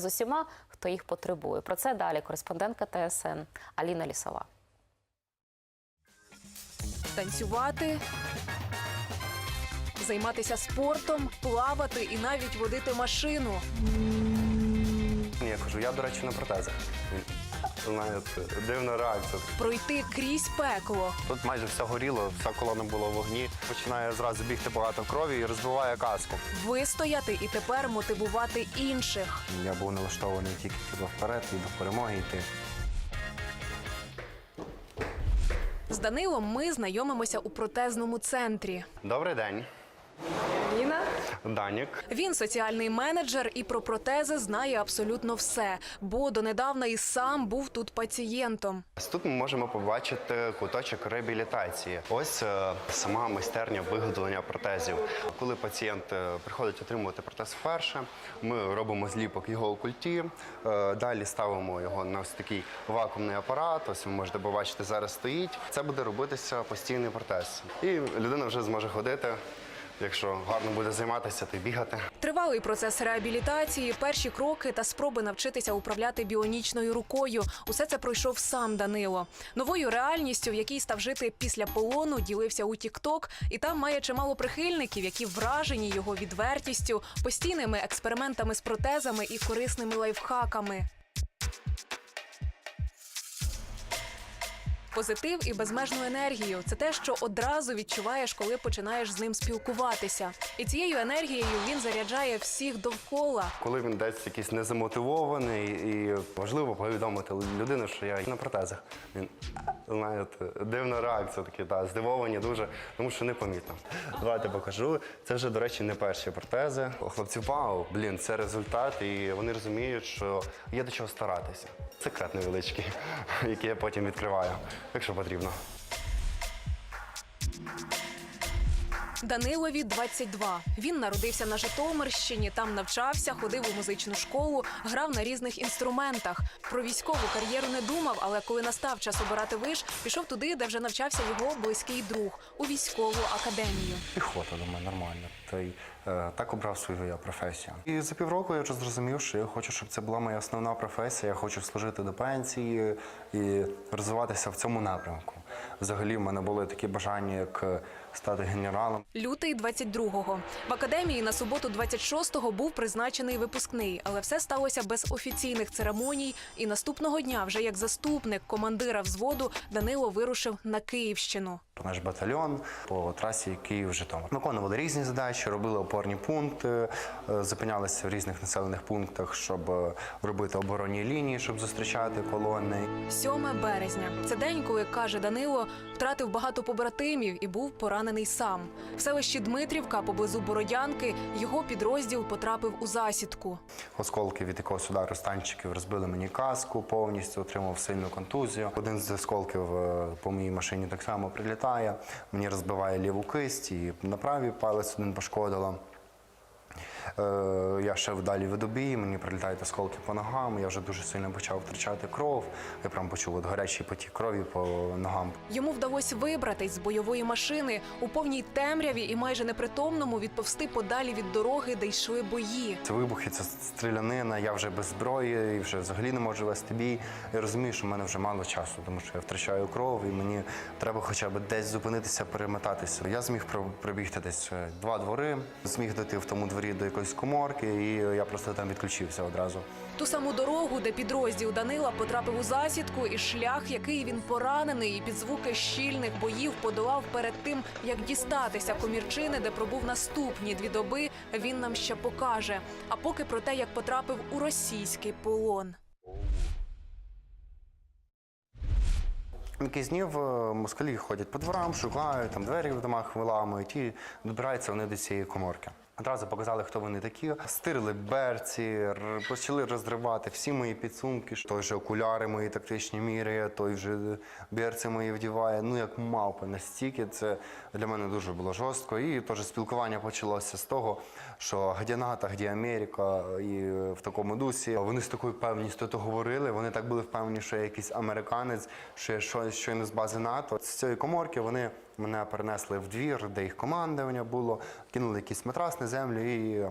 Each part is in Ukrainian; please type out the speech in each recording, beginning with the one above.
з усіма, хто їх потребує. Про це далі кореспондентка ТСН Аліна Лісова. танцювати, займатися спортом, плавати і навіть водити машину. Я кажу, я, до речі, на протезах. Знаєте, дивна реакція. Пройти крізь пекло, Тут майже все горіло, вся колона була в вогні. Починає зразу бігти багато крові і розбиває каску. вистояти і тепер мотивувати інших. Я був налаштований тільки туди вперед і до перемоги йти. З Данилом ми знайомимося у протезному центрі. Добрий день, Ліна? Данік. Він соціальний менеджер і про протези знає абсолютно все, бо донедавна і сам був тут пацієнтом. Тут ми можемо побачити куточок реабілітації. Ось е, сама майстерня виготовлення протезів. Коли пацієнт е, приходить отримувати протез вперше, ми робимо зліпок його у культі. е, Далі ставимо його на ось такий вакуумний апарат. Ось ви можете побачити, зараз стоїть. Це буде робитися постійний протез. І людина вже зможе ходити. Якщо гарно буде займатися, то й бігати. Тривалий процес реабілітації, перші кроки та спроби навчитися управляти біонічною рукою. Усе це пройшов сам Данило. Новою реальністю, в якій став жити після полону, ділився у Тікток, і там має чимало прихильників, які вражені його відвертістю, постійними експериментами з протезами і корисними лайфхаками. Позитив і безмежну енергію це те, що одразу відчуваєш, коли починаєш з ним спілкуватися. І цією енергією він заряджає всіх довкола. Коли він десь якийсь незамотивований, і важливо повідомити людину, що я на протезах. Він знаєте, дивна реакція, такі та здивовані дуже, тому що непомітно. Давайте покажу. Це вже, до речі, не перші протези. Хлопці, вау, блін, це результат, і вони розуміють, що є до чого старатися. Секрет невеличкий, який я потім відкриваю, якщо потрібно. Данилові 22. Він народився на Житомирщині, там навчався, ходив у музичну школу, грав на різних інструментах. Про військову кар'єру не думав, але коли настав час обирати виш, пішов туди, де вже навчався його близький друг у військову академію. Піхота думаю, нормально. Та й е, так обрав свою я професію. І за півроку я вже зрозумів, що я хочу, щоб це була моя основна професія. Я хочу служити до пенсії і розвиватися в цьому напрямку. Взагалі, в мене були такі бажання, як стати генералом. Лютий 22-го. В академії на суботу 26-го був призначений випускний, але все сталося без офіційних церемоній. І наступного дня, вже як заступник командира взводу, Данило вирушив на Київщину. Наш батальйон по трасі Київ-Житомир. Виконували різні задачі, робили опорні пункти, е, зупинялися в різних населених пунктах, щоб е, робити оборонні лінії, щоб зустрічати колони. 7 березня. Це день, коли каже Данило, втратив багато побратимів і був поранений сам. В селищі Дмитрівка поблизу Бородянки його підрозділ потрапив у засідку. Осколки від якогось удару станчиків розбили мені каску, повністю отримав сильну контузію. Один з осколків е, по моїй машині так само прилітає. Мені розбиває ліву кисть і на правій палець один пошкодило. Е, Я ще далі веду бій, мені прилітають осколки по ногам. Я вже дуже сильно почав втрачати кров. Я прям почув от гарячий потік крові по ногам. Йому вдалося вибратись з бойової машини у повній темряві і майже непритомному відповсти подалі від дороги, де йшли бої. Це вибухи, це стрілянина, я вже без зброї і вже взагалі не можу вести бій. Я розумію, що в мене вже мало часу, тому що я втрачаю кров, і мені треба хоча б десь зупинитися, перемотатися. Я зміг про- пробігти десь е, два двори, зміг дойти в тому дворі до якоїсь коморки, і я просто там відключився одразу. Ту саму дорогу, де підрозділ Данила потрапив у засідку, і шлях, який він поранений, і під звуки щільних боїв подолав перед тим, як дістатися комірчини, де пробув наступні дві доби, він нам ще покаже. А поки про те, як потрапив у російський полон. Якийсь днів е, москалі ходять по дворам, шукають, там двері в домах виламують і добираються вони до цієї коморки. Одразу показали, хто вони такі. Стирили берці, почали розривати всі мої підсумки. Той же окуляри мої тактичні міри, той вже берці мої вдіває. Ну як мавпи настільки. Це для мене дуже було жорстко. І теж спілкування почалося з того, що где НАТО, где Америка, і е, в такому дусі. Вони з такою певністю то говорили. Вони так були впевнені, що я якийсь американець, що я щойно з бази НАТО. З цієї коморки вони Мене перенесли в двір, де їх командування було, кинули якийсь матрас на землю і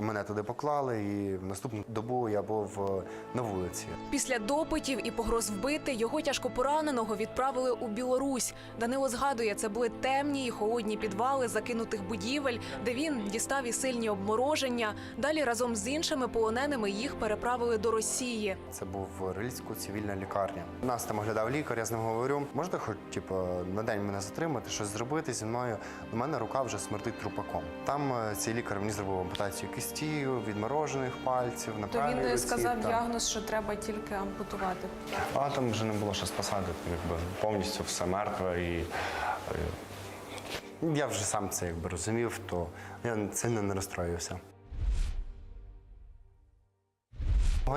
мене туди поклали. І в наступну добу я був е, на вулиці. Після допитів і погроз вбити його тяжко пораненого відправили у Білорусь. Данило згадує, це були темні і холодні підвали закинутих будівель, де він дістав і сильні обмороження. Далі разом з іншими полоненими їх переправили до Росії. Це був Рильську цивільна лікарня. Нас там оглядав лікар, я з ним говорю, можете хоч типу, на день мене затримати, щось зробити зі мною. У мене рука вже смердить трупаком. Там е, цей лікар мені зробив ампутацію кисті, відморожених пальців, на То він руці, сказав так. діагноз, що треба тільки ампутувати. А там вже не було що спасати, якби повністю все мертве і. е, Я вже сам це якби розумів, то я сильно не розстроївся.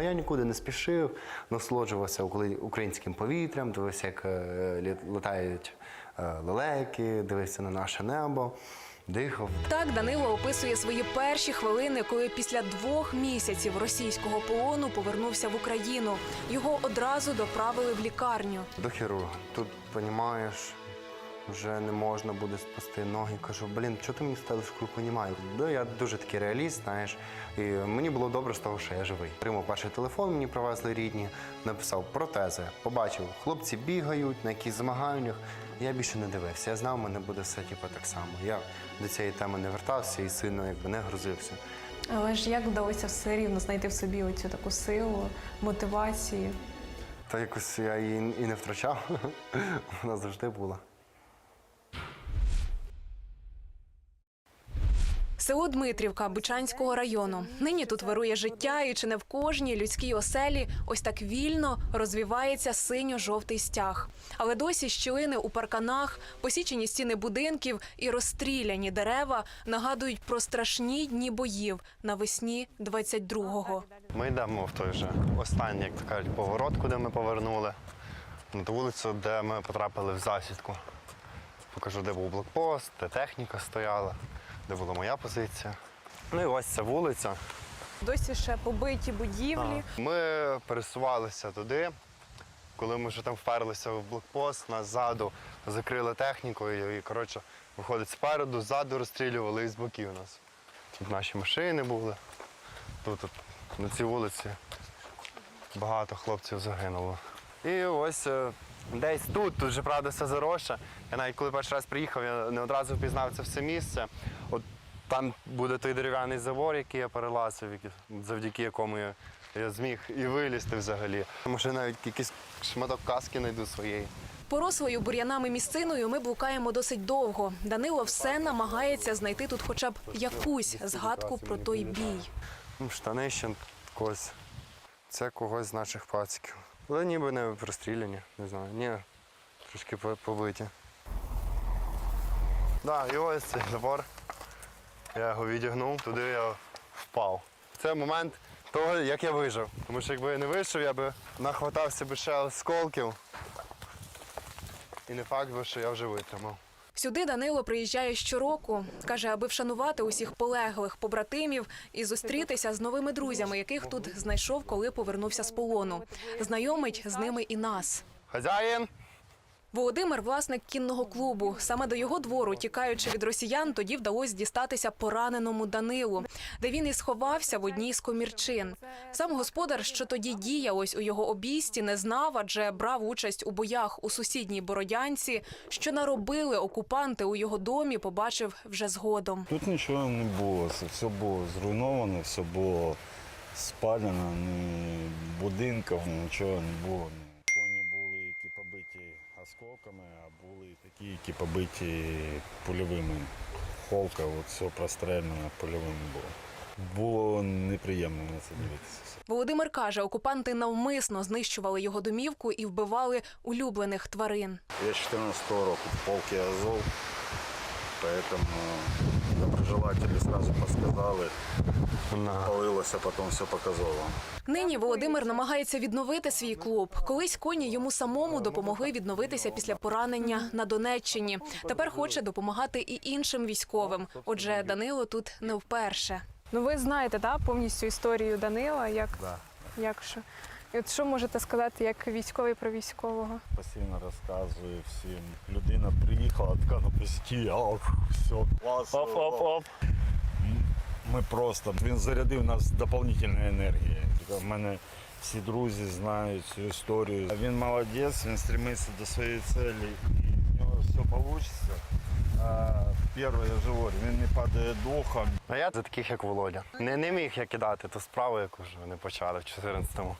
Я нікуди не спішив, насолоджувався українським повітрям, дивився, як е, літають е, лелеки, дивився на наше небо, дихав. Так Данило описує свої перші хвилини, коли після двох місяців російського полону повернувся в Україну. Його одразу доправили в лікарню. До хірурга. Тут, розумієш, вже не можна буде спасти ноги. Кажу, блін, чого ти мені ставиш круг, понімаю. Ну, я дуже такий реаліст, знаєш. І мені було добре з того, що я живий. Отримав перший телефон, мені привезли рідні, написав протези. Побачив, хлопці бігають на якихось змаганнях. Я більше не дивився. Я знав, в мене буде все типу, так само. Я до цієї теми не вертався і сильно якби не грузився. Але ж як вдалося все рівно знайти в собі оцю таку силу, мотивацію? Та якось я її і не втрачав. Вона завжди була. Село Дмитрівка Бучанського району. Нині тут вирує життя, і чи не в кожній людській оселі ось так вільно розвивається синьо-жовтий стяг. Але досі щілини у парканах, посічені стіни будинків і розстріляні дерева нагадують про страшні дні боїв навесні 22-го. Ми йдемо в той же останній, як кажуть, поворот, куди ми повернули. На ту вулицю, де ми потрапили в засідку. Покажу, де був блокпост, де техніка стояла, де була моя позиція. Ну і ось ця вулиця. Досі ще побиті будівлі. Ми пересувалися туди. Коли ми вже там вперлися в блокпост, нас ззаду закрили технікою і, коротше, виходить спереду, ззаду розстрілювали і з боків нас. Тут наші машини були. Тут от, на цій вулиці багато хлопців загинуло. І ось е, десь тут, тут вже правда все заросше. Я навіть коли перший раз приїхав, я не одразу впізнав це все місце. От там буде той дерев'яний завор, який я перелазив, завдяки якому я, я зміг і вилізти взагалі. Може навіть якийсь шматок каски знайду своєї. Порослою бур'янами місциною ми блукаємо досить довго. Данило все намагається знайти тут хоча б якусь згадку про той бій. Штани ще когось. Це когось з наших пациків. Але ніби не розстріляні, не знаю. Ні, трошки побиті. Да, і ось цей забор. Я його відігнув, туди я впав. Це момент того, як я вижив. Тому що якби я не вийшов, я би нахватався би ще осколків. І не факт, би, що я вже витримав. Сюди Данило приїжджає щороку. Каже, аби вшанувати усіх полеглих побратимів і зустрітися з новими друзями, яких тут знайшов, коли повернувся з полону. Знайомить з ними і нас. Хазяїн! Володимир власник кінного клубу. Саме до його двору, тікаючи від росіян, тоді вдалося дістатися пораненому Данилу, де він і сховався в одній з комірчин. Сам господар, що тоді діяв ось у його обійсті, не знав, адже брав участь у боях у сусідній Бородянці. Що наробили окупанти у його домі, побачив вже згодом. Тут нічого не було, все було зруйновано, все було спалено, ні будинків, нічого не було. Коні були, які побиті осколками, а були побиті польовими. Холка, от все прострельно польовими було. Було неприємно на це дивитися. Володимир каже, окупанти навмисно знищували його домівку і вбивали улюблених тварин. Я 14 року в полки Азов, поэтому доброжелатели сразу подсказали, палилося, потім все показало. Нині Володимир намагається відновити свій клуб. Колись коні йому самому допомогли відновитися після поранення на Донеччині. Тепер хоче допомагати і іншим військовим. Отже, Данило тут не вперше. Ну ви знаєте, да, повністю історію Данила, як, Да. як що. І от що можете сказати як військовий про військового? Постійно розказую всім. Людина приїхала, така на пості, ах, все, класно. М, Ми просто, він зарядив нас доповнительною енергією. Тобто В мене всі друзі знають цю історію. Він молодець, він стремиться до своєї цілі, і в нього все вийде. Перше, я говорю, він не падає духом. А я за таких, як Володя. Не, не міг я кидати ту справу, яку вже вони почали в 14-му.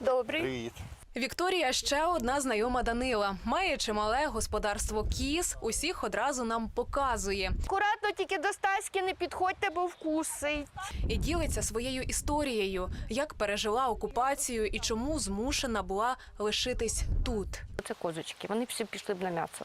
Добрий. Привіт. Вікторія ще одна знайома Данила. Має чимале господарство кіз. Усіх одразу нам показує Акуратно тільки до Стаськи не підходьте, бо вкусить. і ділиться своєю історією, як пережила окупацію і чому змушена була лишитись тут. Це козочки, вони всі пішли б на м'ясо.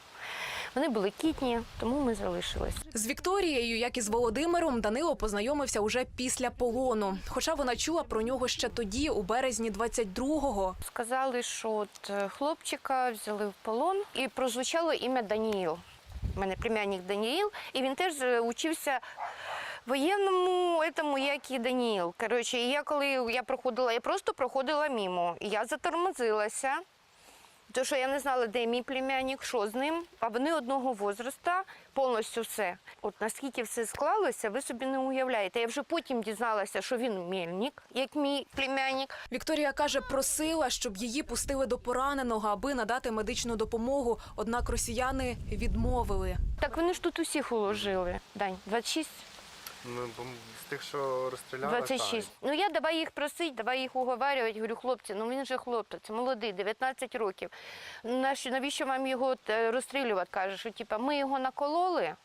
Вони були кітні, тому ми залишились. З Вікторією, як і з Володимиром, Данило познайомився уже після полону. Хоча вона чула про нього ще тоді, у березні 22-го. Сказали, що от е, хлопчика взяли в полон і прозвучало ім'я Даніїл. У мене племянник Даніїл, і він теж е, учився воєнному этому, як і Даніїл. Коротше, я коли я проходила, я просто проходила мимо. І я затормозилася. Тому що я не знала, де мій племянник, що з ним. А вони одного возраста, повністю все. От наскільки все склалося, ви собі не уявляєте. Я вже потім дізналася, що він мельник, як мій племянник. Вікторія каже, просила, щоб її пустили до пораненого, аби надати медичну допомогу. Однак росіяни відмовили. Так вони ж тут усіх уложили. Дань, 26? Ну, з тих, що розстріляли, 26. Ну я давай їх просить, давай їх уговарювати. Говорю, хлопці, ну він же хлопець, молодий, 19 років. Наш- Навіщо вам його е, розстрілювати? Каже, що типа, ми його накололи.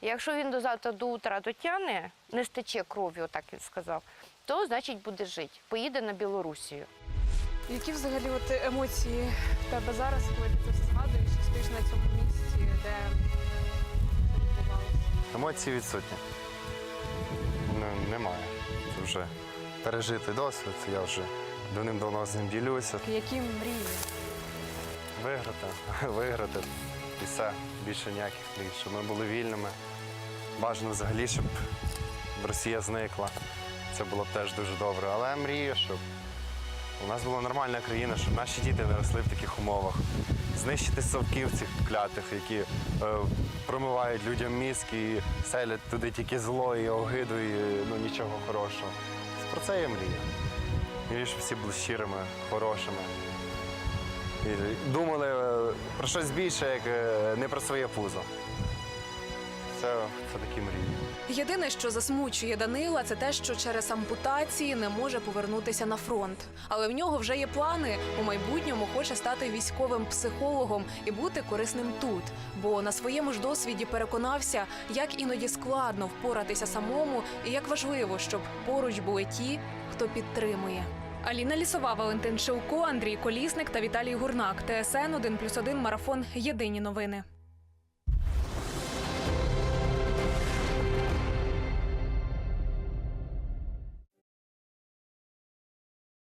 Якщо він до завтра до утра дотягне, не стече кров'ю, так він сказав, то значить буде жити. Поїде на Білорусію. Які взагалі от емоції в тебе зараз, коли ти це все згадуєш і стоїш на цьому місці, де відбувалося? Емоції відсутні. Ну, немає. Це вже пережитий досвід. Я вже давним-давно з ним ділюся. Які мрії? Виграти, виграти. І все. Більше ніяких мрій, щоб ми були вільними. Бажано взагалі, щоб Росія зникла. Це було б теж дуже добре. Але мрію, щоб у нас була нормальна країна, щоб наші діти не росли в таких умовах. Знищити совків цих клятих, які е, промивають людям мізки і селять туди тільки зло і огиду, і ну, нічого хорошого. Про це я мрію. Мрію, щоб всі були щирими, хорошими. І думали е, про щось більше, як е, не про своє пузо. Це, це такі мрії. Єдине, що засмучує Данила, це те, що через ампутації не може повернутися на фронт. Але в нього вже є плани. У майбутньому хоче стати військовим психологом і бути корисним тут. Бо на своєму ж досвіді переконався, як іноді складно впоратися самому, і як важливо, щоб поруч були ті, хто підтримує. Аліна Лісова, Валентин Шилко, Андрій Колісник та Віталій Гурнак. ТСН 1+,1 Марафон. Єдині новини.